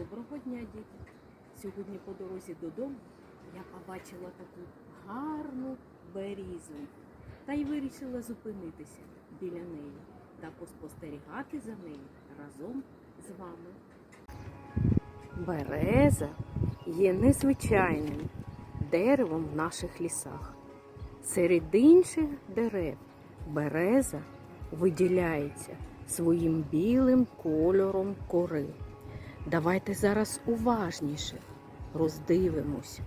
Доброго дня, діти! Сьогодні по дорозі додому я побачила таку гарну берізу та й вирішила зупинитися біля неї та поспостерігати за нею разом з вами. Береза є незвичайним деревом в наших лісах. Серед інших дерев береза виділяється своїм білим кольором кори. Давайте зараз уважніше роздивимось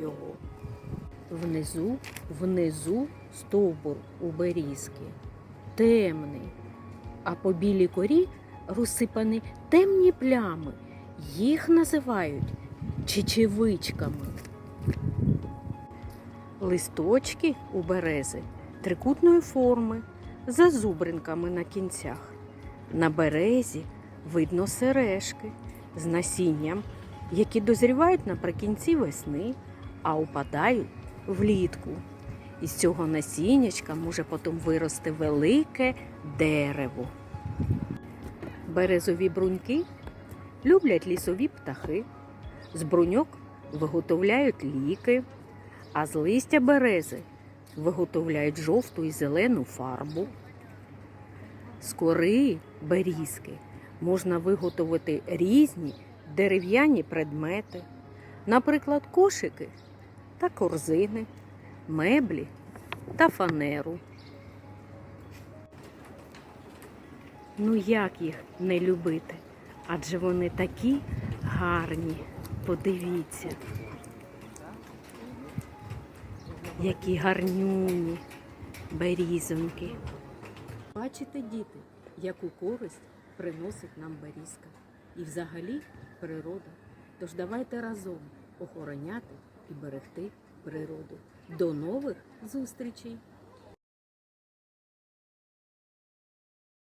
його. Внизу, внизу стовбур у берізки темний, а по білій корі розсипані темні плями. Їх називають чечевичками. Листочки у берези трикутної форми, зазубринками на кінцях. На березі видно сережки з насінням, які дозрівають наприкінці весни, а упадають влітку. Із цього насіннячка може потім вирости велике дерево. Березові бруньки люблять лісові птахи. З бруньок виготовляють ліки, а з листя берези виготовляють жовту і зелену фарбу. З кори берізки можна виготовити різні дерев'яні предмети, наприклад, кошики та корзини, меблі та фанеру. Ну як їх не любити? Адже вони такі гарні. Подивіться. Які гарнюні берізоньки. Бачите, діти, яку користь приносить нам берізка і взагалі природа. Тож давайте разом охороняти і берегти природу. До нових зустрічей!